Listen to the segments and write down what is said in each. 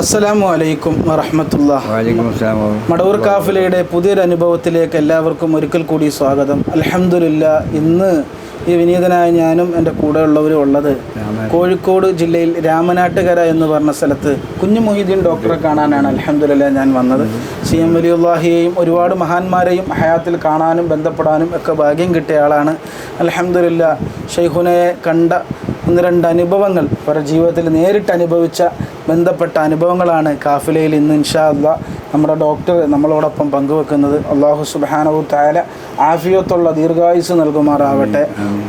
അസ്സലാമു അലൈക്കും വറഹമത്തുള്ള. മടവൂർ കാഫിലയുടെ പുതിയൊരു അനുഭവത്തിലേക്ക് എല്ലാവർക്കും ഒരിക്കൽ കൂടി സ്വാഗതം. അൽഹംദുലില്ല ഇന്ന് ഈ വിനീതനായ ഞാനും എന്റെ കൂടെയുള്ളവരും ഉള്ളത് കോഴിക്കോട് ജില്ലയിൽ രാമനാട്ടുകര എന്ന് പറഞ്ഞ സ്ഥലത്ത് കുഞ്ഞു മൊഹീദ്ദീൻ ഡോക്ടറെ കാണാനാണ് അൽഹംദുലില്ല ഞാൻ വന്നത്. സി എം വലിയുല്ലാഹിയെയും ഒരുപാട് മഹാന്മാരെയും ഹയാത്തിൽ കാണാനും ബന്ധപ്പെടാനും ഒക്കെ ഭാഗ്യം കിട്ടിയ ആളാണ്. അൽഹംദുലില്ല ഷെയ്ഖുനയെ കണ്ട ഒന്ന് രണ്ട് അനുഭവങ്ങൾ. അവരുടെ ജീവിതത്തിൽ നേരിട്ട് അനുഭവിച്ച ബന്ധപ്പെട്ട അനുഭവങ്ങളാണ് കാഫിലയിൽ ഇന്ന് ഇൻഷാ അല്ല നമ്മുടെ ഡോക്ടർ നമ്മളോടൊപ്പം പങ്കുവെക്കുന്നത്. അള്ളാഹു സുബാനവു താല ആഫിയത്തുള്ള ദീർഘായുസ് നൽകുമാറാവട്ടെ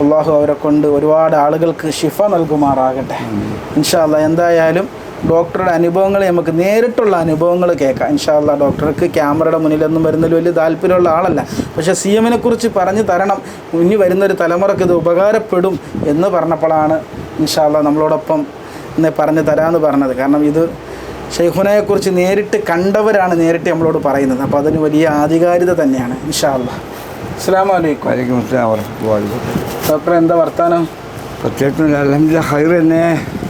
അള്ളാഹു അവരെ കൊണ്ട് ഒരുപാട് ആളുകൾക്ക് ഷിഫ നൽകുമാറാകട്ടെ. ഇൻഷാ അല്ല എന്തായാലും ഡോക്ടറുടെ അനുഭവങ്ങൾ നമുക്ക് നേരിട്ടുള്ള അനുഭവങ്ങൾ കേൾക്കാം. ഇൻഷാല്ല ഡോക്ടർക്ക് ക്യാമറയുടെ മുന്നിലൊന്നും വരുന്നതിൽ വലിയ താല്പര്യമുള്ള ആളല്ല. പക്ഷേ സി എമ്മിനെ കുറിച്ച് പറഞ്ഞു തരണം. ഇനി വരുന്നൊരു തലമുറയ്ക്ക് ഇത് ഉപകാരപ്പെടും എന്ന് പറഞ്ഞപ്പോഴാണ് ഇൻഷാല്ല നമ്മളോടൊപ്പം പറഞ്ഞു തരാമെന്ന് പറഞ്ഞത്. കാരണം ഇത് ഷെയ്ഖുനയെക്കുറിച്ച് നേരിട്ട് കണ്ടവരാണ് നേരിട്ട് നമ്മളോട് പറയുന്നത്. അപ്പോൾ അതിന് വലിയ ആധികാരികത തന്നെയാണ് ഇൻഷാ അല്ലാ അസ്സാം വലൈക്കും വാലിക്കും അസ്സലാം വറഹ്മത്തുള്ളാഹി ഡോക്ടർ എന്താ വർത്താനം? പ്രത്യേകിച്ച് അലഹമില്ല ഹൈർ തന്നെ.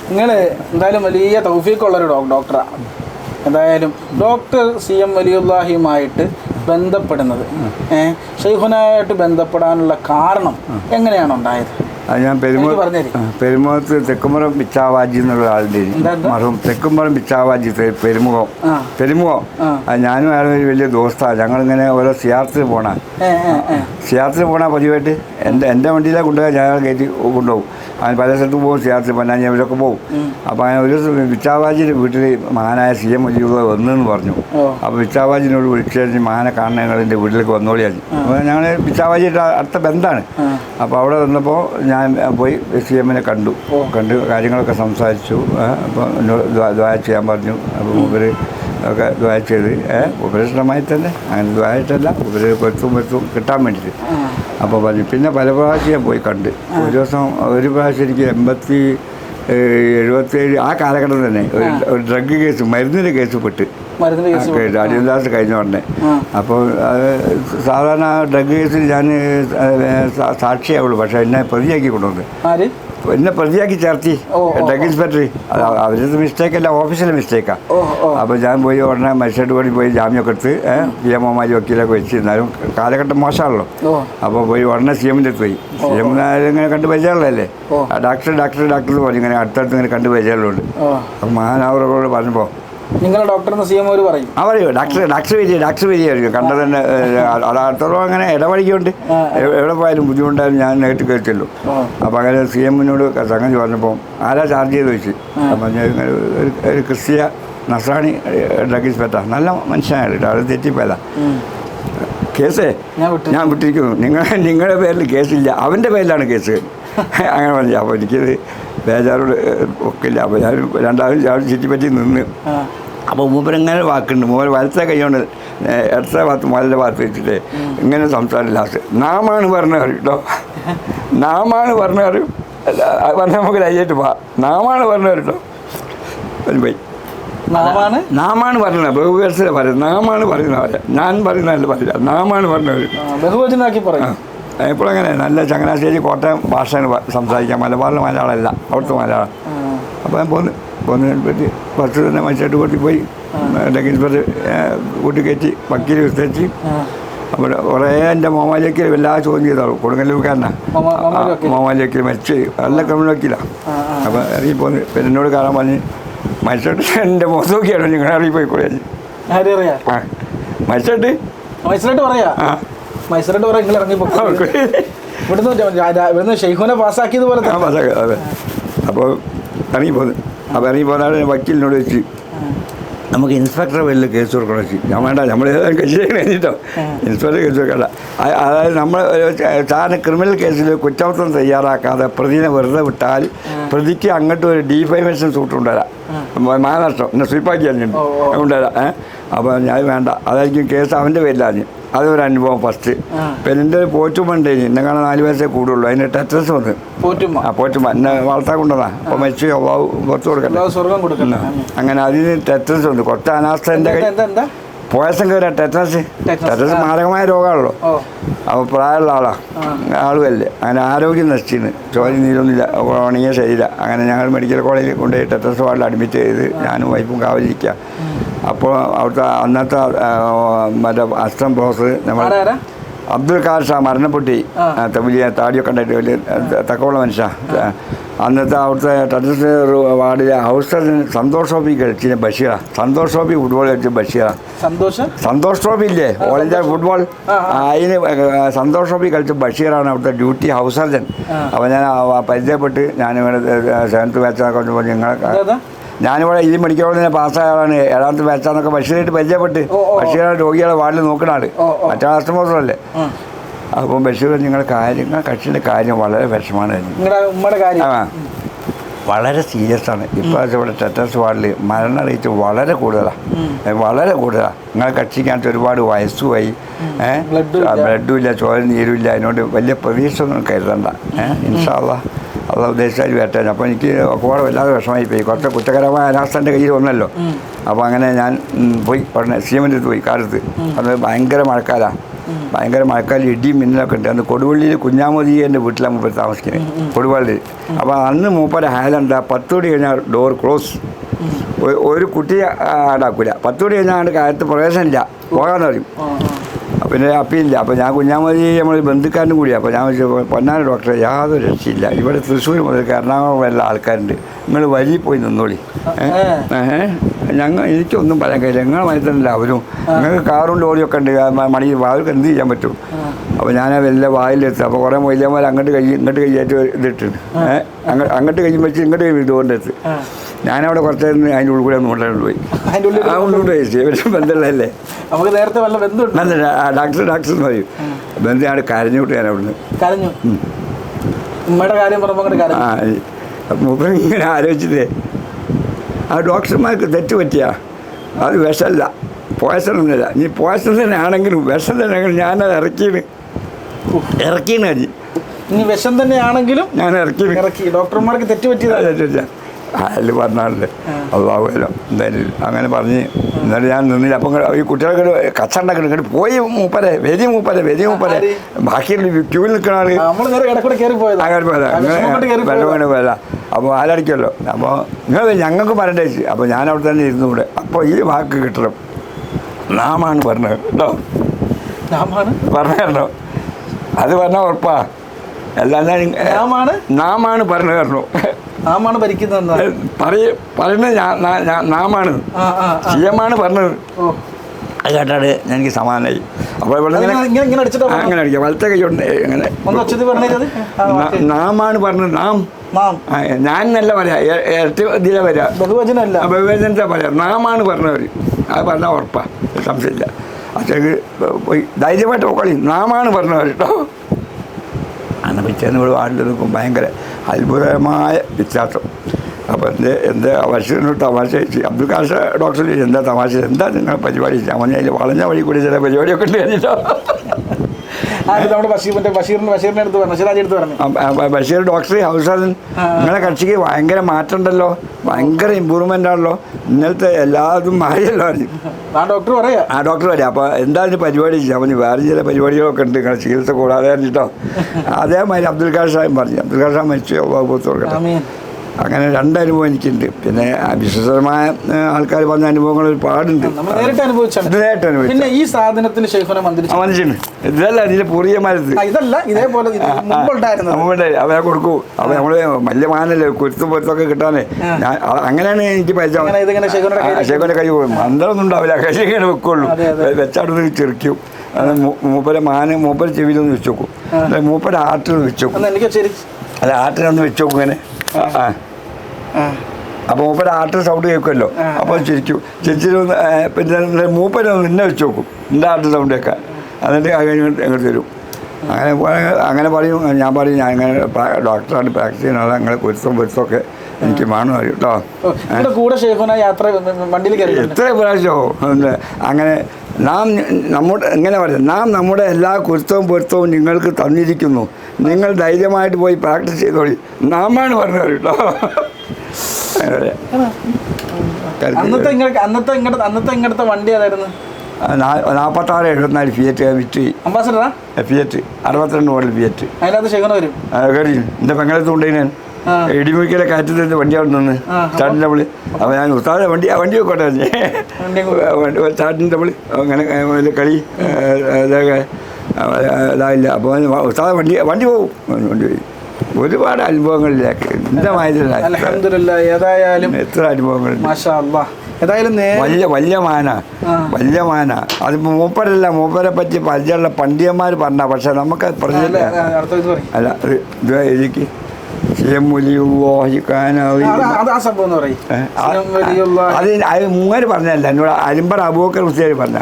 നിങ്ങൾ എന്തായാലും വലിയ തൗഫീക്കുള്ളൊരു ഡോ ഡോക്ടറാണ് എന്തായാലും ഡോക്ടർ സി എം വലിയുല്ലാഹിയുമായിട്ട് ബന്ധപ്പെടുന്നത്. ഷെയ്ഖുനായിട്ട് ബന്ധപ്പെടാനുള്ള കാരണം എങ്ങനെയാണ് ഉണ്ടായത്? ഞാൻ പെരുമോ പെരുമുഖത്ത് തെക്കുമ്പുറം പിച്ചാവാജി എന്നുള്ള ആളുടെ? മറും തെക്കുമ്പറം പിച്ചാവാജി പെരുമുഖം. പെരുമുഖം. ഞാനും അയാളും ഒരു വലിയ ദോസ്താണ് ഞങ്ങളിങ്ങനെ ഓരോ സിയാർത്തിന് പോണ. സിയാർത്തിന് പോണ പതിവായിട്ട്. എന്റെ എന്റെ വണ്ടിയിലാണ് കൊണ്ടുപോകാൻ ഞാൻ കയറ്റി കൊണ്ടുപോകും. അങ്ങനെ പല സ്ഥലത്ത് പോകും സിയാർത്തിന് പൊന്നാഞ്ഞി അവരൊക്കെ പോകും. അപ്പോൾ അങ്ങനെ ഒരു ദിവസം പിച്ചാവാജിയുടെ വീട്ടിൽ മഹാനായ സി എം വലിയുള്ള വന്നെന്ന് പറഞ്ഞു. അപ്പോൾ പിച്ചാവാജിനോട് വിളിച്ചു മഹാനെ കാണാൻ ഞങ്ങൾ എന്റെ വീട്ടിലേക്ക് വന്നോളിയാൽ അപ്പോൾ ഞങ്ങൾ വിച്ചാവാജിയുടെ അടുത്ത ബന്ധമാണ്. അപ്പോൾ അവിടെ വന്നപ്പോൾ ഞാൻ പോയി സി എമ്മിനെ കണ്ടു. കണ്ട് കാര്യങ്ങളൊക്കെ സംസാരിച്ചു. അപ്പോൾ എന്നോട് ദ്വാ ചെയ്യാൻ പറഞ്ഞു. അപ്പോൾ ഇവർ ഒക്കെ ദ്വാ ചെയ്ത് ഉപരിഷ്ടമായി തന്നെ അങ്ങനെ ദ്വായിട്ടല്ല ഉപരി പെത്തും പെത്തും കിട്ടാൻ വേണ്ടിയിട്ട് അപ്പോൾ പറഞ്ഞു പിന്നെ പല പ്രാവശ്യം ഞാൻ പോയി കണ്ട്. ഒരു ദിവസം ഒരു പ്രാവശ്യം എനിക്ക് എൺപത്തി എഴുപത്തേഴ് ആ കാലഘട്ടം തന്നെ ഒരു ഒരു ഡ്രഗ് കേസ് മരുന്നിന്റെ കേസ് പെട്ട്. അടിയന്താസ് കഴിഞ്ഞ ഉടനെ. അപ്പോൾ സാധാരണ ഡ്രഗ് കേസിൽ ഞാൻ സാക്ഷിയാവുള്ളൂ പക്ഷേ എന്നെ പ്രതിയാക്കി കൊണ്ടുവന്ന് എന്നെ പ്രതിയാക്കി ചേർത്തി. ഇൻസ്പെക്ടറി. ഡ്രഗ് അവരുടെ മിസ്റ്റേക്ക് അല്ല ഓഫീസിലെ മിസ്റ്റേക്കാണ് അപ്പോൾ ഞാൻ പോയി ഉടനെ മജിസ്ട്രേറ്റ് കൂടി പോയി ജാമ്യമൊക്കെ എടുത്ത് പി എം ഒമാരി വക്കീലൊക്കെ വെച്ച് എന്നാലും കാലഘട്ടം മോശമാണല്ലോ. അപ്പോൾ പോയി ഉടനെ സി എമ്മിന്റെ അടുത്ത് പോയി. സി എം ഇങ്ങനെ കണ്ട് പരിചയമുള്ളതല്ലേ? ഡോക്ടർ ഡോക്ടർ ഡാക്ടർ പറഞ്ഞു ഇങ്ങനെ അടുത്തടുത്ത് ഇങ്ങനെ കണ്ട് പരിചയമുള്ളതുകൊണ്ട്. അപ്പോൾ അപ്പം മഹാനവരോട് പറഞ്ഞപ്പോൾ നിങ്ങളെ ഡോക്ടർ സി എം അവർ പറയും. ആ പറയൂ. ഡാക്ടർ ഡാക്ടർ വരിക ഡാക്ടർ വരികയായിരിക്കും കണ്ടത് തന്നെ അങ്ങനെ ഇടവഴിക്കുണ്ട് എവിടെ പോയാലും ബുദ്ധിമുട്ടായാലും ഞാൻ നേരിട്ട് കേട്ടില്ലോ അപ്പൊ അങ്ങനെ സി എമ്മിനോട് സംഗതി പറഞ്ഞപ്പോൾ ആരാ ചാർജ് ചെയ്ത് വെച്ച് അപ്പം ഞാൻ ഒരു ക്രിസ്തീയ നസ്രാണി ഡ്രഗ് പെറ്റ നല്ല മനുഷ്യനായിട്ട് കേട്ടോ. അത് തെറ്റിപ്പോയതാ. കേസേ ഞാൻ വിട്ടു. ഞാൻ വിട്ടിരിക്കുന്നു. നിങ്ങൾ നിങ്ങളുടെ പേരിൽ കേസില്ല. അവന്റെ പേരിലാണ് കേസ്. അങ്ങനെ പറഞ്ഞു. അപ്പോൾ എനിക്കത് ബേജാറോട് ഒക്കില്ല. അപ്പോൾ ഞാൻ രണ്ടാമത് ചുറ്റിപ്പറ്റി നിന്ന്. അപ്പോൾ മൂപ്പരങ്ങനെ വാക്കുണ്ട്. മൂപ്പർ വലത്തെ കൈകൊണ്ട് ഇടത്തെ ഭാഗത്ത് മുതലിന്റെ ഭാഗത്ത് വെച്ചിട്ട് ഇങ്ങനെ സംസാരം ലാസ്റ്റ് നാമാണ് പറഞ്ഞ അറിയും കേട്ടോ നാമാണ് പറഞ്ഞ കറി പറഞ്ഞ നമുക്ക് ലൈറ്റ് പോവാം. നാമാണ് പറഞ്ഞ കേട്ടോ പോയി. നാമാണ് നാമാണ് പറഞ്ഞത്. ബഹുവചന പറയുന്നത്. നാമാണ് പറയുന്നത് അവരെ. ഞാൻ പറയുന്നതല്ല പറയില്ല നാമാണ് പറഞ്ഞത് ആ, ബഹുവചനാക്കി പറയും. എപ്പോഴങ്ങനെ നല്ല ചങ്ങനാശ്ശേരി കോട്ടയം ഭാഷയാണ് സംസാരിക്കാം സംസാരിക്കുക. മലബാറിലെ മലയാളമല്ല അവിടുത്തെ മലയാളം. അപ്പോൾ ഞാൻ പോന്ന്. പോന്നതിനെ പറ്റി ബസ് തന്നെ മനുഷ്യട്ട് കൂട്ടി പോയി. ഡെങ്കിൻസ്പെക്ടർ കൂട്ടി കയറ്റി വക്കീൽ വിസ്തരിച്ച്. അപ്പോൾ കുറേ എന്റെ മോമാലിയൊക്കെ എല്ലാ ചോദ്യം ചെയ്തോളൂ. കൊടുങ്ങല്ലൂർക്കാരനാണ്. മോമാലിയൊക്കെ? മരിച്ച്. നല്ല ക്രിമിനൽ വക്കീലാണ്. അപ്പോൾ ഇറങ്ങി പോന്ന്. പിന്നെ എന്നോട് കാണാൻ പറഞ്ഞ് മരിച്ചിട്ട് എന്റെ മുഖത്ത് നോക്കിയാണോ നിങ്ങൾ ഇറങ്ങി പോയി കൂടെ ആ. മരിച്ചിട്ട്? പറയാ? ആ. മൈസൂരായിട്ട് പറയാ നിങ്ങൾ ഇറങ്ങി പൊക്കോ. ഇവിടുന്ന് ഇവിടുന്ന് ഷെയ്ഖുനെ പാസ്സാക്കിയത് പോലെ അപ്പോൾ ഇറങ്ങി പോന്ന്. അപ്പോൾ ഇറങ്ങി പോന്നാണ് വക്കീലിനോട് വെച്ച് നമുക്ക് ഇൻസ്പെക്ടർ വലിയ കേസ് കൊടുക്കണം വെച്ച് ഞാൻ വേണ്ട നമ്മൾ ഏതായാലും കേസ് കഴിഞ്ഞിട്ടോ ഇൻസ്പെക്ടർ കേസ് കൊടുക്കണ്ട. അതായത് നമ്മൾ സാറിന് ക്രിമിനൽ കേസിൽ കുറ്റപത്രം തയ്യാറാക്കാതെ പ്രതിനെ വെറുതെ വിട്ടാൽ പ്രതിക്ക് അങ്ങോട്ട് ഒരു ഡീഫൈമേഷൻ സൂട്ട് കൊണ്ടുവരാം. മാനഷ്ടം എന്നെ സ്വീപ്പാക്കി അറിഞ്ഞിട്ടുണ്ട്. കൊണ്ടുവരാം. ഏഹ് അപ്പോൾ ഞാൻ വേണ്ട. അതായിരിക്കും കേസ് അവന്റെ പേരിലാണ് അതൊരു അനുഭവം ഫസ്റ്റ്. പിന്നെ എന്റെ പോറ്റുമുണ്ട് എന്നെ കാണാൻ നാല് വയസ്സേ കൂടുള്ളൂ. അതിന് ടെറ്റസ് വന്ന്. പോറ്റുമ്മ? ആ പോറ്റുമ്മ. എന്നെ വളർത്താൻ കൊണ്ടുവന്നാ അപ്പോൾ മരിച്ചു. അള്ളാഹു പുറത്ത് കൊടുക്കണം അങ്ങനെ അതിന് ടെറ്റസ് വന്ന്. കുറച്ച് അനാസ്ഥ എന്റെ പോയസം കയറാ ടെറ്റസ് ടെറ്റസ് ടെറ്റനസ്. മാരകമായ രോഗമാണല്ലോ. അപ്പോൾ പ്രായമുള്ള ആളാ. ആളുമല്ലേ അങ്ങനെ ആരോഗ്യം നശിച്ചിന്. ചോര നീരൊന്നുമില്ല ഉണങ്ങിയ ശരീരം. അങ്ങനെ ഞങ്ങൾ മെഡിക്കൽ കോളേജിൽ കൊണ്ടുപോയി ടെറ്റസ് വാർഡിൽ അഡ്മിറ്റ് ചെയ്ത് ഞാനും വൈഫും കാവലിരിക്കുക അപ്പോൾ അവിടുത്തെ അന്നത്തെ മറ്റേ അസ്റ്റം ബോസ് നമ്മൾ അബ്ദുൽ ഖാർ ഷാ മരണപ്പെട്ടി. വലിയ താടിയൊക്കെ ഉണ്ടായിട്ട് വലിയ തക്കമുള്ള മനുഷ്യ. അന്നത്തെ അവിടുത്തെ ടെററിസ്റ്റ് വാർഡിലെ ഹൗസ് സന്തോഷ് ട്രോഫി കളിച്ചിന് ബഷീറ. സന്തോഷ് ട്രോഫി ഫുട്ബോൾ കളിച്ച ബഷീറ. സന്തോഷം? ട്രോഫി ഇല്ലേ? ഓൾ ഇന്ത്യ ഫുട്ബോൾ അതിന് സന്തോഷ് ട്രോഫി കളിച്ച ബഷീറാണ് അവിടുത്തെ ഡ്യൂട്ടി ഹൗസ് സർജൻ. അപ്പോൾ ഞാൻ പരിചയപ്പെട്ട് ഞാനിവിടെ സെവൻത്ത് പറഞ്ഞപ്പോൾ നിങ്ങളെ അതാ ഞാനിവിടെ ഈ മെഡിക്കൽ തന്നെ പാസ്സായ ആളാണ്. ഏഴാമത്തെ ബാച്ചാന്നൊക്കെ ബഷീറായിട്ട് പരിചയപ്പെട്ട്. ബഷീറാണ് രോഗികളെ വാർഡിൽ നോക്കണ ആൾ. മറ്റേ കസ്റ്റമേഴ്സല്ലേ. അപ്പം ബഷീർ നിങ്ങളുടെ കാര്യങ്ങൾ കക്ഷിയുടെ കാര്യം വളരെ വിഷമാണ് ആ. വളരെ സീരിയസ് ആണ്. ഇപ്പോഴത്തെ ഇവിടെ ടെറ്റസ് വാർഡിൽ മരണ റേറ്റ് വളരെ കൂടുതലാണ് വളരെ കൂടുതലാണ് നിങ്ങളെ കക്ഷിക്കകത്ത് ഒരുപാട് വയസ്സുമായി. ബ്ലഡും ഇല്ല. ചോര നീരും ഇല്ല. അതിനോട് വലിയ പ്രതീക്ഷ ഒന്നും കരുതണ്ട ഏഹ് അള്ള ഉദ്ദേശിച്ചാൽ വരട്ടെ. അപ്പോൾ എനിക്ക് കൂടെ വല്ലാതെ വിഷമായി പോയി. കുറച്ച് കുറ്റകരമായ അനാസ്ഥ എന്റെ കയ്യിൽ വന്നല്ലോ അപ്പോൾ അങ്ങനെ ഞാൻ പോയി. ഉടനെ സി എമ്മിന്റെ അടുത്ത് പോയി കാലത്ത്. അത് ഭയങ്കര മഴക്കാലാണ് ഭയങ്കര മഴക്കാലം ഇടിയും മിന്നലൊക്കെ ഉണ്ട്. അന്ന് കൊടുവള്ളിയിൽ കുഞ്ഞാമതി എന്റെ വീട്ടിലാണ് മൂപ്പർ താമസിക്കുന്നത്. കൊടുവള്ളിയിൽ അപ്പോൾ അന്ന് മൂപ്പര ഹാലുണ്ട് പത്ത് മണി കഴിഞ്ഞാൽ ഡോർ ക്ലോസ്. ഒരു കുട്ടിയെ ആടാക്കൂല. പത്ത് മണി കഴിഞ്ഞാൽ കാലത്ത് പ്രവേശനമില്ല. പോകാൻ പറയും. പിന്നെ അപ്പീലില്ല അപ്പോൾ ഞാൻ കുഞ്ഞാമതി നമ്മൾ ബന്ധുക്കാരനും കൂടിയാണ് അപ്പോൾ ഞാൻ വെച്ചു പൊന്നാന ഡോക്ടറെ യാതൊരു രക്ഷയില്ല. ഇവിടെ തൃശ്ശൂർ മുതൽ എറണാകുളം വരെയുള്ള ആൾക്കാരുണ്ട്. നിങ്ങൾ വഴി പോയി നിന്നോളി. ഞങ്ങൾ എനിക്കൊന്നും പറയാൻ കഴിയില്ല. ഞങ്ങൾ മനസ്സിലല്ല അവരും ഞങ്ങൾക്ക് കാറും ലോറിയൊക്കെ ഉണ്ട്. മണി അവർക്ക് എന്ത് ചെയ്യാൻ പറ്റും? അപ്പോൾ ഞാൻ വലിയ വായിലെത്തി അപ്പോൾ കുറേ മൊയ്യന്മാർ അങ്ങോട്ട് കൈ ഇങ്ങോട്ട് കൈയായിട്ട് ഇതിട്ടുണ്ട് ഏഹ് അങ്ങോട്ട് കൈ വെച്ച് ഇങ്ങോട്ട് കൈ ഇതുകൊണ്ട് എത്തി. ആ. ഞാനവിടെ കുറച്ച് അതിന്റെ ഉള്ളിൽ കൂടെ ഒന്ന് കൊണ്ടുപോയി പോയി. പോയി ഇവരും ബന്ധമുള്ളതല്ലേ നമുക്ക് നേരത്തെ വല്ല ബന്ധമുണ്ട് നല്ല ഡോക്ടർ ഡോക്ടർ എന്ന് പറയും. ബന്ധം അവിടെ കരഞ്ഞു വിട്ടു ഞാൻ അവിടുന്ന്. കരഞ്ഞു? ഉമ്മയുടെ കാര്യം പറയുമ്പോൾ ആ മൂപ്പർ ഇങ്ങനെ ആലോചിച്ചില്ലേ ആ ഡോക്ടർമാർക്ക് തെറ്റ് പറ്റിയ? അത് വിഷമല്ല. പോയസൺ ഒന്നുമില്ല. നീ പോയസൺ തന്നെ ആണെങ്കിലും വിഷം തന്നെ ആണെങ്കിലും ഞാനത് ഇറക്കിയത് ഇറക്കിയെന്ന് അജി. ഇനി വിഷം തന്നെയാണെങ്കിലും ഞാൻ ഇറക്കി ഇറക്കി. ഡോക്ടർമാർക്ക് തെറ്റ് പറ്റിയതാണ് അതിൽ പറഞ്ഞാണല്ലേ. അള്ളാഹുലോ എന്തായാലും അങ്ങനെ പറഞ്ഞ് എന്നാലും ഞാൻ നിന്നില്ല. അപ്പം ഈ കുട്ടികളൊക്കെ കച്ചണ്ടൊക്കെ ഇങ്ങോട്ട് പോയി മൂപ്പരെ വരി മൂപ്പരെ വരി മൂപ്പരെ? ബാക്കിയുള്ള ക്യൂവിൽ നിൽക്കണ ഇടക്കൂടെ കയറി പോയത്. അങ്ങനെ പോയതാ. വെള്ളം പോയതാ. അപ്പോൾ ആലടിക്കുമല്ലോ അപ്പോൾ നിങ്ങൾ ഞങ്ങൾക്ക് പറയണ്ടേ ചേച്ചി അപ്പോൾ ഞാൻ അവിടെ തന്നെ ഇരുന്നു കൂടെ അപ്പോൾ ഈ വാക്ക് കിട്ടണം. നാമാണ് പറഞ്ഞത്. കേട്ടോ? നാമാണ്? പറഞ്ഞു അത് പറഞ്ഞാൽ ഉറപ്പാ. അല്ലാതെ നാമാണ്? നാമാണ് പറഞ്ഞു തരണോ നാമാണ് ഭരിക്കുന്നത് പറയ പറയുന്നത് നാമാണ്. സി എം ആണ് പറഞ്ഞത്. അത് കേട്ടാട് എനിക്ക് സമാധാനമായി അപ്പോൾ ഇവിടെ ഇങ്ങനെ ഇങ്ങനെ ഇങ്ങനെ? അങ്ങനെ അടിക്കാം. വലത്തെ അങ്ങനെ ഒന്ന് ഒച്ചത്തിൽ നാമാണ് പറഞ്ഞത്. നാം. ഞാൻ എന്നല്ല പറയാ. ഇ- ഇരട്ടി ഇതിലെ വരാ. ബഹുവചനമല്ല വിവേചനത്തെ പറയാം. നാമാണ് പറഞ്ഞവർ അത് പറഞ്ഞാൽ ഉറപ്പാ. സംശയമില്ല. അച്ഛക്ക് പോയി ധൈര്യമായിട്ട് പോക്കളി നാമാണ് പറഞ്ഞവർ കേട്ടോ അന്ന് പിറ്റേന്ന് ഇവിടെ വാർഡിൽ നിൽക്കും ഭയങ്കര അത്ഭുതമായ വ്യത്യാസം അപ്പോൾ എന്റെ എന്റെ ബഷീറിനോട് തമാശ അബ്ദുൽ കാസ ഡോക്ടർ എന്താ തമാശ? എന്താ നിങ്ങളുടെ പരിപാടി? ഞാൻ വളഞ്ഞ വഴി കൂടി ചില പരിപാടിയൊക്കെ ഉണ്ട്. കഴിഞ്ഞിട്ടോ നമ്മുടെ ബഷീറിന്റെ അടുത്ത് പറഞ്ഞു ബഷീറാജി അടുത്ത് പറഞ്ഞു. ബഷീർ ഡോക്ടർ ഹൗസാദൻ. നിങ്ങളെ കക്ഷിക്ക് ഭയങ്കര മാറ്റം ഉണ്ടല്ലോ ഭയങ്കര ഇമ്പ്രൂവ്മെന്റ് ആണല്ലോ. ഇന്നലത്തെ എല്ലാതും മാറിയല്ലോ പറഞ്ഞു ആ ഡോക്ടർ പറയാ. ആ ഡോക്ടർ പറയാം. അപ്പോൾ എന്താണ് പരിപാടി? പറഞ്ഞു വേറെ ചില പരിപാടികളൊക്കെ ഉണ്ട് നിങ്ങളെ ചികിത്സ കൂടാതെ അറിഞ്ഞിട്ടോ അതേമാതിരി അബ്ദുൽ ഖാർ സാഹിബ് പറഞ്ഞു. അബ്ദുൽ ഖാർ സാഹിബ് മരിച്ചു കൊടുക്കട്ടെ അങ്ങനെ രണ്ട് അനുഭവം എനിക്കുണ്ട്. പിന്നെ വിശ്വസരമായ ആൾക്കാർ പറഞ്ഞ അനുഭവങ്ങൾ ഒരുപാടുണ്ട്. നേരിട്ട് അനുഭവിച്ചു പിന്നെ ഈ സാധനത്തിന് ഇതല്ല ഇതിന്റെ പൂർണമായത് മരത്ത് ഇതല്ല ഇതേപോലെ നമ്മുടെ കൊടുക്കൂ. അവ നമ്മൾ വലിയ മാനല്ലേ കുരുത്തും പൊരുത്തൊക്കെ കിട്ടാനേ. അങ്ങനെയാണ് എനിക്ക് പരിചയം ശേഖരന്റെ കൈ പോകും. അന്തരൊന്നും ഉണ്ടാവില്ല. കൈ ഇങ്ങനെ വെക്കുള്ളൂ വെച്ചാടുന്ന ചെറിക്കും. മൂപ്പരെ മാന് മൂപ്പര് ചെവിയിലൊന്ന് വെച്ചോക്കും മൂപ്പരെ ആട്ടിലൊന്ന് വെച്ച് നോക്കും. ഒന്ന് എനിക്ക് ശരി. അല്ല ആട്ടിനൊന്ന് വെച്ചോക്കും ഇങ്ങനെ. അപ്പോൾ മൂപ്പര് ആട്ടിൽ സൗണ്ട് കേൾക്കുമല്ലോ. അപ്പൊ ചിരിക്കും ചിരിച്ചിരുന്ന് പിന്നെ മൂപ്പര് നിന്നെ വെച്ച് നോക്കും. എന്റെ ആട്ടിൽ സൗണ്ട് കേൾക്കാൻ. എന്നിട്ട് കഴിഞ്ഞിട്ട് എങ്ങോട്ട് തരും. അങ്ങനെ അങ്ങനെ പറയും ഞാൻ പറയും ഞാൻ ഇങ്ങനെ ഡോക്ടറാണ് പ്രാക്ടീസ് ചെയ്യുന്നത്. അങ്ങനെ പൊരുത്തം പൊരുത്തമൊക്കെ എനിക്ക് പറയും കേട്ടോ കൂടെ യാത്ര വണ്ടിയിൽ കയറി എത്ര പ്രാവശ്യമോ അങ്ങനെ നാം നമ്മുടെ എങ്ങനെ പറയാം. നാം നമ്മുടെ എല്ലാ കുരുത്തവും പൊരുത്തവും നിങ്ങൾക്ക് തന്നിരിക്കുന്നു. നിങ്ങൾ ധൈര്യമായിട്ട് പോയി പ്രാക്ടീസ് ചെയ്തോളി. നാമാണ് പറഞ്ഞത് കേട്ടോ. അന്നത്തെ ഇങ്ങ അന്നത്തെ ഇങ്ങോട്ട് അന്നത്തെ ഇങ്ങനത്തെ വണ്ടി ഏതായിരുന്നു? നാൽപ്പത്താറ് എഴുപത്തിനാല് ഫിയറ്റ് വിറ്റ് അംബാസഡറാ? ഫിയറ്റ്. അറുപത്തിരണ്ട് മോഡൽ ഫിയറ്റ്. അതിനകത്ത് ശേഖരം വരും. കയറി എന്റെ പെങ്ങളത്ത് കൊണ്ടുപോയി ഞാൻ കാറ്റിൽ നിന്ന് വണ്ടി അവിടെ നിന്ന് ചാട്ടിന്റെ വിളി അപ്പോൾ ഞാൻ ഉത്താതെ വണ്ടി ആ വണ്ടി വെക്കോട്ടെ ചാട്ടിന്റെ വിളി അങ്ങനെ കളി ഇതൊക്കെ ഇതായില്ല. അപ്പോൾ ഉത്താതെ വണ്ടി വണ്ടി പോകും വണ്ടി പോയി. ഒരുപാട് അനുഭവങ്ങളിലേക്ക് മായതില്ല അലഹമില്ല ഏതായാലും എത്ര വലിയ വലിയ മാന. വലിയ മാന. അത് മൂപ്പരല്ല മൂപ്പരെ പറ്റി പരിചയമുള്ള പണ്ഡിയന്മാർ പറഞ്ഞ പക്ഷെ നമുക്ക് അല്ല, പറഞ്ഞില്ല അല്ല ഇത് എനിക്ക് അത് മൂങ്ങര് പറഞ്ഞല്ല എന്നോട് അലിമ്പർ അബൂക്കർ ഹുസൈൻ പറഞ്ഞ.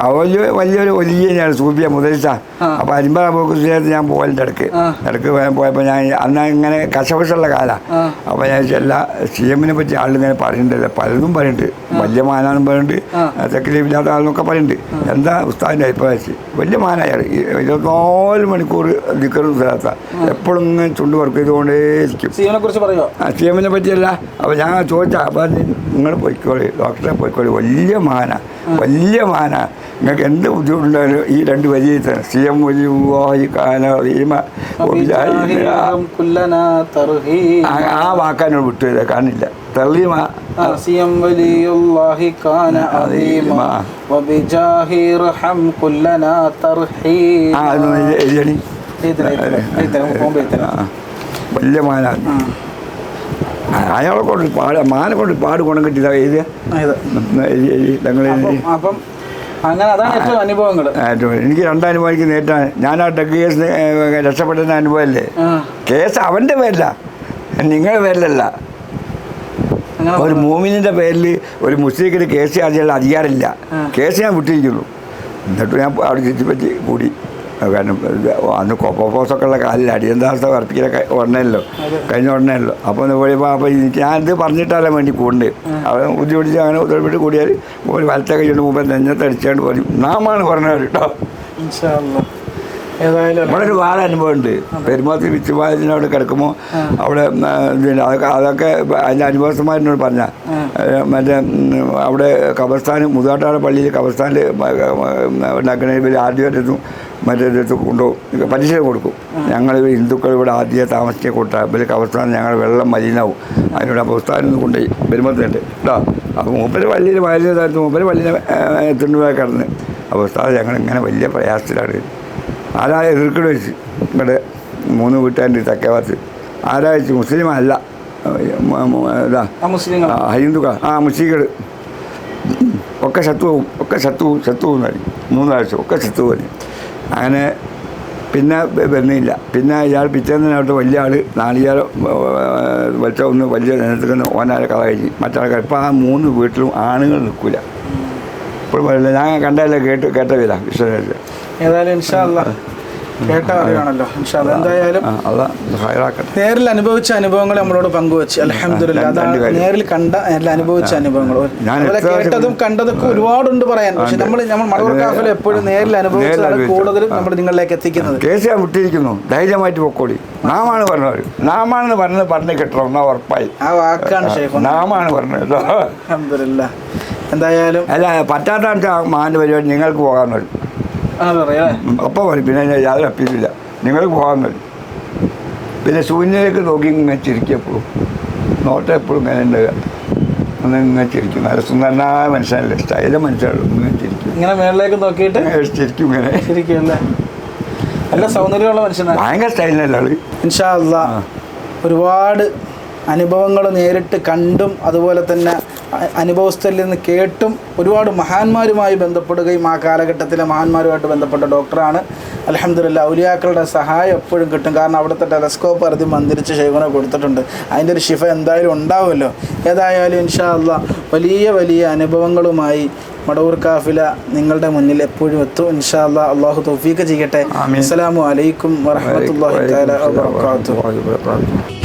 അവർ വലിയൊരു വലിയ സൂഫിയ മുതലിച്ച ആ. അപ്പൊ അലിമ്പർ അബൂക്കർ ഞാൻ പോകലിന്റെ ഇടയ്ക്ക്. ഇടയ്ക്ക് പോയ- പോയപ്പോൾ ഞാൻ അന്ന് ഇങ്ങനെ കശപശുള്ള കാലാണ് അപ്പൊ ഞാൻ എല്ലാ സി എമ്മിനെ പറ്റി ആളിങ്ങനെ പറയുന്നുണ്ടല്ലോ പലതും പറയുന്നുണ്ട് വലിയ മാനാന്നും പറയുന്നുണ്ട്. തെക്കിലില്ലാത്ത ആളെന്നൊക്കെ പറയുന്നുണ്ട് എന്താ ഉസ്താദിന്റെ അഭിപ്രായം വലിയ മാനായ ഇരുപത്തിനാല് മണിക്കൂർ നിൽക്കുന്ന സ്ഥലത്ത എപ്പോഴും ഇങ്ങനെ ചുണ്ട് വർക്ക് ചെയ്തുകൊണ്ടേ ഇരിക്കും സീമനെ കുറിച്ച് പറയുമോ ആ സി എമ്മിനെ പറ്റിയല്ല അപ്പോൾ ഞാൻ ചോദിച്ചാൽ അപ്പോൾ നിങ്ങൾ പോയിക്കോളി ഡോക്ടറെ പോയിക്കോളി വലിയ മാന വലിയ മാന നിങ്ങൾക്ക് എന്ത് ബുദ്ധിമുട്ടുണ്ടായാലും ഈ രണ്ട് വലിയ സി എം വലിയ കാന റീമ وبجاههم كلنا ترهيب ആ ആ വാക്കാനോട് വിട്ടുപോയത് കാണില്ല തെളിമ عاصيا ولي الله كان عظيما وبجاه ارحم كلنا ترحيب വലിയ ആ, അയാളെ കൊണ്ട് പാട് മാനെ കൊണ്ട് പാട് ഗുണം കിട്ടിയതാ എഴുതിയ? ഞങ്ങൾ അപ്പം അങ്ങനെ അതാണ് ഏറ്റവും അനുഭവങ്ങൾ എനിക്ക് രണ്ടനുഭവം എനിക്ക് നേരിട്ടാണ് ഞാൻ ആ ടെക് കേസ് രക്ഷപ്പെട്ടതിന് അനുഭവമല്ലേ? കേസ് അവന്റെ പേരില. നിങ്ങളുടെ പേരിലല്ല. ഒരു മൂമിനിന്റെ പേരിൽ ഒരു മുസ്ലിക്കിന് കേസ് ചാർജ് ചെയ്യാനുള്ള അധികാരമില്ല. കേസ് ഞാൻ വിട്ടിരിക്കുന്നു എന്നിട്ട് ഞാൻ അവിടെ ചുറ്റിപ്പറ്റി കൂടി. കാരണം ഇത് അന്ന് കൊപ്പോസൊക്കെ ഉള്ള കാലിൽ അടിയന്താവസ്ഥ വർപ്പിക്കലൊക്കെ ഉടനെയല്ലോ അതെ. കഴിഞ്ഞ ഉടനെയല്ലോ. അപ്പോൾ ഒന്ന് പോയപ്പോൾ അപ്പോൾ എനിക്ക് ഞാനിത് പറഞ്ഞിട്ടല്ല വേണ്ടി കൂടുണ്ട് അവൻ ബുദ്ധിമുട്ടിച്ച് അങ്ങനെ ഉത്തരപ്പെട്ട് കൂടിയാൽ ഒരു വലത്തെ കൈകൊണ്ട് മുമ്പ് നെഞ്ഞത്ത് അടിച്ചാണ്ട് പോലും നാമാണ് പറഞ്ഞത് കേട്ടോ ഇവിടെ ഒരു വേറെ അനുഭവമുണ്ട്. പെരുമാത്തി വിച്ചുവായതിന് അവിടെ കിടക്കുമ്പോൾ അവിടെ അതൊക്കെ അതൊക്കെ അതിന്റെ അനുഭവസ്ഥന്മാരിനോട് പറഞ്ഞ. മറ്റേ അവിടെ കബർസ്ഥാൻ മുതാട്ടാട് പള്ളിയിൽ കബർസ്ഥാനിൽ ഇവർ ആദ്യമായിട്ടെത്തും മറ്റേ കൊണ്ടു പലിശ കൊടുക്കും. ഞങ്ങൾ ഹിന്ദുക്കൾ ഇവിടെ ആദ്യം താമസിച്ച കൂട്ട. ഇവർ അവസാനം ഞങ്ങൾ വെള്ളം മലിനാവും അതിനോട് ആ പുസ്തകം കൊണ്ടുപോയി പെരുമത്തുണ്ട് കേട്ടോ അപ്പോൾ മൂപ്പര് വലിയ വലിയ താഴ്ത്തു മൂപ്പര് പള്ളിയിൽ എത്തുണ്ടുപോയി കിടന്ന്. അപ്പോൾ ഉസ്താദ് ഞങ്ങൾ ഇങ്ങനെ വലിയ പ്രയാസത്തിലാണ്. ആരാ എതിർക്കണ വെച്ച് ഇവിടെ മൂന്ന് വീട്ടുകാരുടെ തെക്കേ ഭാഗത്ത് ആരാ വെച്ച് മുസ്ലിം അല്ല. ഇതാ ആ മുസ്ലിങ്ങൾ ആ, ഹിന്ദുക്ക ആ മുസ്ലിങ്ങൾ ഒക്കെ ശത്രുവും ഒക്കെ ശത്രുവും ശത്രുവും തന്നെ മൂന്നാഴ്ച ഒക്കെ ശത്രുവും തന്നെ അങ്ങനെ പിന്നെ വരുന്നില്ല. പിന്നെ ഇയാൾ പിറ്റേന്ന് അവിടുത്തെ വലിയ ആൾ നാളികേരം വെച്ച ഒന്ന് വലിയ നിലത്തുനിന്ന് ഓനാരെ കഥ കഴിഞ്ഞ്. മറ്റാൾക്കാർ ഇപ്പോൾ ആ മൂന്ന് വീട്ടിലും ആണുങ്ങൾ നിൽക്കില്ല ഇപ്പോഴും ഞാൻ കണ്ടതല്ലേ കേട്ട് കേട്ട വില ഏതായാലും ഇൻഷാ അല്ലാ. കേട്ട അറിയാണല്ലോ. എന്തായാലും നേരിൽ അനുഭവിച്ച അനുഭവങ്ങൾ നമ്മളോട് പങ്കുവെച്ച്. അലഹമില്ല അതാണ് നേരിൽ കണ്ട നേരിൽ അനുഭവിച്ച അനുഭവങ്ങൾ. അതുപോലെ കേട്ടതും കണ്ടതൊക്കെ ഒരുപാടുണ്ട് പറയാൻ. പക്ഷെ നമ്മൾ നമ്മൾ മടവൂർ കാഫിൽ എപ്പോഴും നേരിൽ അനുഭവിച്ചതാണ് അനുഭവിച്ചു. കൂടുതലും നമ്മൾ നിങ്ങളിലേക്ക് എത്തിക്കുന്നത്. കേസ് ഞാൻ വിട്ടിരിക്കുന്നു. ധൈര്യമായിട്ട് പൊക്കോളി. നാമാണ് പറഞ്ഞവർ നാമാണെന്ന് പറഞ്ഞത് പറഞ്ഞ് കിട്ടണം. ഉറപ്പായി. ആ വാക്കാണ് നാമാണ് പറഞ്ഞത് അലഹമില്ല എന്തായാലും അല്ല പറ്റാത്ത മാന്റെ പരിപാടി നിങ്ങൾക്ക് പോകാൻ വരും. അപ്പോൾ പറയും. പിന്നെ ഞാൻ യാതൊരു അപ്പീലില്ല. നിങ്ങൾ പോകാൻ മതി പിന്നെ ശൂന്യതയ്ക്ക് നോക്കി ഇങ്ങനെ ചിരിക്കപ്പോഴും നോട്ടം എപ്പോഴും ഇങ്ങനെ ഉണ്ടാകുക ഒന്ന് ഇങ്ങനെ ചിരിക്കും. നല്ല സുന്ദരനായ മനുഷ്യനല്ലേ? സ്റ്റൈല മനുഷ്യനുള്ളൂ ഇങ്ങനെ ചിരിക്കും. ഇങ്ങനെ മേളിലേക്ക് നോക്കിയിട്ട് ചിരിക്കും ഇങ്ങനെ. ശരിക്കല്ലേ നല്ല സൗന്ദര്യമുള്ള മനുഷ്യനാണ് ഭയങ്കര സ്റ്റൈലിനല്ല ആൾ? ഇൻഷാ അല്ലാ ആ. ഒരുപാട് അനുഭവങ്ങൾ നേരിട്ട് കണ്ടും അതുപോലെ തന്നെ അനുഭവസ്ഥയിൽ നിന്ന് കേട്ടും ഒരുപാട് മഹാന്മാരുമായി ബന്ധപ്പെടുകയും ആ കാലഘട്ടത്തിലെ മഹാന്മാരുമായിട്ട് ബന്ധപ്പെട്ട ഡോക്ടറാണ്. അലഹമ്മദില്ല ഔലിയാക്കളുടെ സഹായം എപ്പോഴും കിട്ടും. കാരണം അവിടുത്തെ ടെലസ്കോപ്പ് അറിഞ്ഞ് മന്ദിരിച്ച് ശൈവനെ കൊടുത്തിട്ടുണ്ട്. അതിന്റെ ഒരു ശിഫ എന്തായാലും ഉണ്ടാവുമല്ലോ. ഏതായാലും ഇൻഷാ അല്ല വലിയ വലിയ അനുഭവങ്ങളുമായി മടവൂർ കാഫില നിങ്ങളുടെ മുന്നിൽ എപ്പോഴും എത്തും. ഇൻഷാ അല്ലാ അള്ളാഹു തൗഫീഖ് ചെയ്യട്ടെ. അസ്സലാമു അലൈക്കും വറഹ്മത്തുള്ളാഹി തആല വബറകാതുഹു.